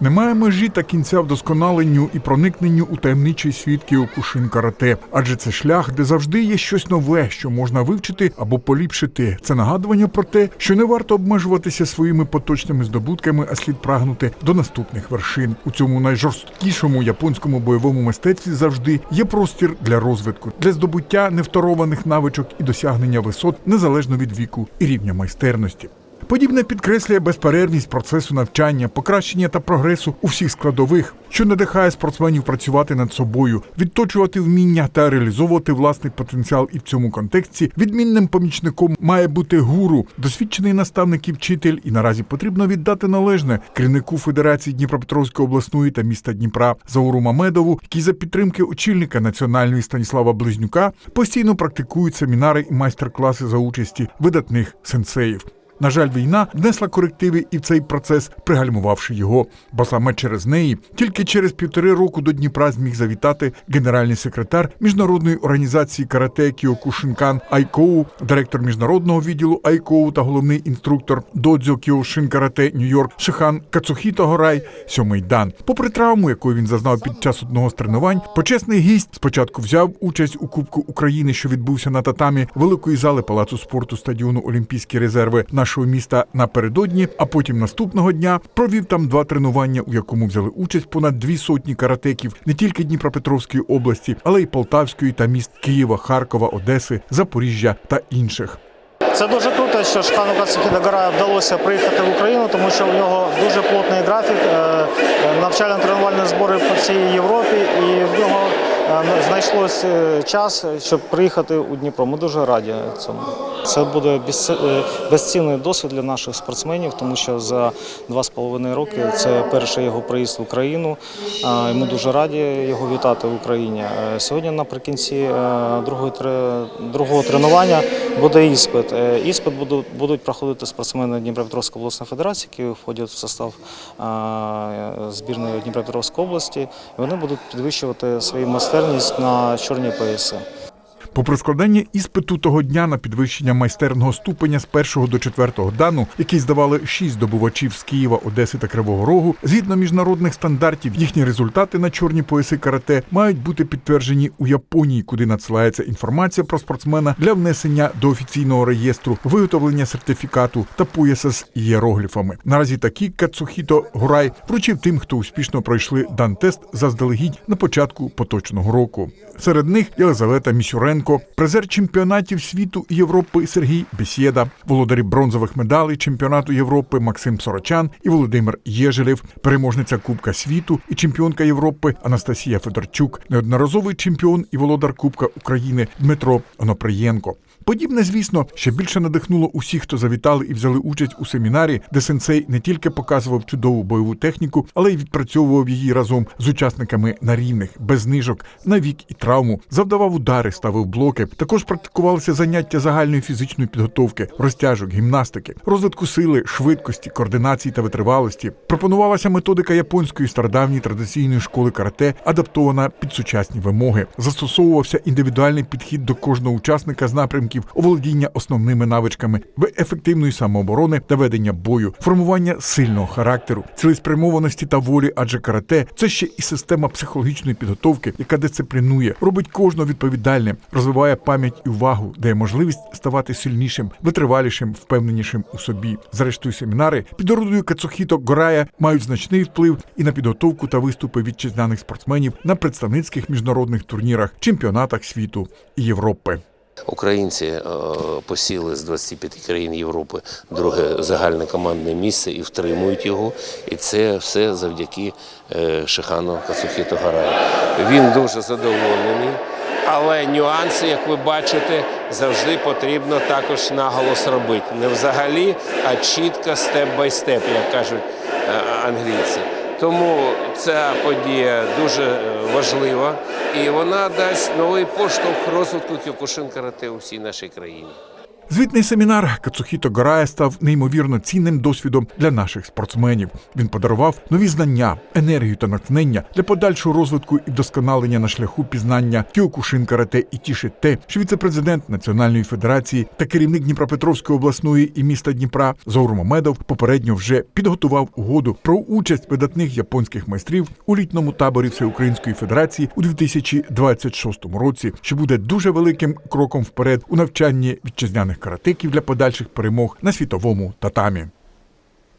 Немає межі та кінця вдосконаленню і проникненню у таємничий світ кіокушин карате, адже це шлях, де завжди є щось нове, що можна вивчити або поліпшити. Це нагадування про те, що не варто обмежуватися своїми поточними здобутками, а слід прагнути до наступних вершин. У цьому найжорсткішому японському бойовому мистецтві завжди є простір для розвитку, для здобуття невторованих навичок і досягнення висот незалежно від віку і рівня майстерності. Подібне підкреслює безперервність процесу навчання, покращення та прогресу у всіх складових, що надихає спортсменів працювати над собою, відточувати вміння та реалізовувати власний потенціал. І в цьому контексті відмінним помічником має бути гуру, досвідчений наставник і вчитель. І наразі потрібно віддати належне керівнику Федерації Дніпропетровської обласної та міста Дніпра Зауру Мамедову, який за підтримки очільника національної Станіслава Близнюка постійно практикують семінари і майстер-класи за участі видатних сенсеїв. На жаль, війна внесла корективи і в цей процес, пригальмувавши його. Бо саме через неї, тільки через півтори року до Дніпра зміг завітати генеральний секретар міжнародної організації карате Кіокушинкан Айкоу, директор міжнародного відділу Айкоу та головний інструктор додзьо Кіошин карате Нью-Йорк Шихан Кацухіто Горай сьомий дан. Попри травму, яку він зазнав під час одного з тренувань, почесний гість спочатку взяв участь у Кубку України, що відбувся на татамі великої зали палацу спорту стадіону Олімпійські резерви нашого міста напередодні. А потім наступного дня провів там два тренування, у якому взяли участь понад дві сотні каратеків не тільки Дніпропетровської області, але й Полтавської та міст Києва, Харкова, Одеси, Запоріжжя та інших. Це дуже круто, що Шхану Кацехідагараю вдалося приїхати в Україну, тому що у нього дуже плотний графік, е, навчально-тренувальні збори по всій Європі, і в нього знайшлось е, час, щоб приїхати у Дніпро. Ми дуже раді цьому. Це буде е, безцінний досвід для наших спортсменів, тому що за два з половиною роки це перший його приїзд в Україну. Е, і Ми дуже раді його вітати в Україні. Е, Сьогодні наприкінці е, другого тренування буде іспит. Е, Іспит будуть, проходити спортсмени Дніпропетровської обласної федерації, які входять в состав е, збірної Дніпропетровської області. Вони будуть підвищувати свою майстерність на чорні пояси. Попри складання іспиту того дня на підвищення майстерного ступеня з першого до четвертого дану, який здавали шість здобувачів з Києва, Одеси та Кривого Рогу, згідно міжнародних стандартів, їхні результати на чорні пояси карате мають бути підтверджені у Японії, куди надсилається інформація про спортсмена для внесення до офіційного реєстру, виготовлення сертифікату та пояса з ієрогліфами. Наразі такі Кацухіто Гурай вручив тим, хто успішно пройшли дан-тест заздалегідь на початку поточного року. Серед них Єлизавета Місюренко, призер чемпіонатів світу і Європи Сергій Бесєда, володарі бронзових медалей чемпіонату Європи Максим Сорочан і Володимир Єжелєв, переможниця Кубка світу і чемпіонка Європи Анастасія Федорчук, неодноразовий чемпіон і володар Кубка України Дмитро Оноприєнко. Подібне, звісно, ще більше надихнуло усіх, хто завітали і взяли участь у семінарі, де сенсей не тільки показував чудову бойову техніку, але й відпрацьовував її разом з учасниками на рівних, без знижок, на вік і травму, завдавав удари, ставив блоки. Також практикувалися заняття загальної фізичної підготовки, розтяжок, гімнастики, розвитку сили, швидкості, координації та витривалості. Пропонувалася методика японської стародавньої традиційної школи карате, адаптована під сучасні вимоги. Застосовувався індивідуальний підхід до кожного учасника з напрямків оволодіння основними навичками ефективної самооборони та ведення бою, формування сильного характеру, цілеспрямованості та волі, адже карате це ще і система психологічної підготовки, яка дисциплінує, робить кожного відповідальним, розвиває пам'ять і увагу, дає можливість ставати сильнішим, витривалішим, впевненішим у собі. Зрештою, семінари під орудою Кацухіто Горая мають значний вплив і на підготовку та виступи вітчизняних спортсменів на представницьких міжнародних турнірах, чемпіонатах світу і Європи. Українці е, посіли з 25 країн Європи друге загальне командне місце і втримують його. І це все завдяки е, Шихану Касухіту Гараю. Він дуже задоволений. Але нюанси, як ви бачите, завжди потрібно також наголос робити. Не взагалі, а чітко степ-бай-степ, як кажуть е, англійці. Тому ця подія дуже е, важлива і вона дасть новий поштовх розвитку кюкушин карате у всій нашій країні. Звітний семінар Кацухіто Горая став неймовірно цінним досвідом для наших спортсменів. Він подарував нові знання, енергію та натхнення для подальшого розвитку і вдосконалення на шляху пізнання кіокушин карате і тіше те, що віце-президент Національної федерації та керівник Дніпропетровської обласної і міста Дніпра Заур Мамедов попередньо вже підготував угоду про участь видатних японських майстрів у літньому таборі Всеукраїнської Федерації у 2026 році, що буде дуже великим кроком вперед у навчанні вітчизняних каратеків для подальших перемог на світовому татамі.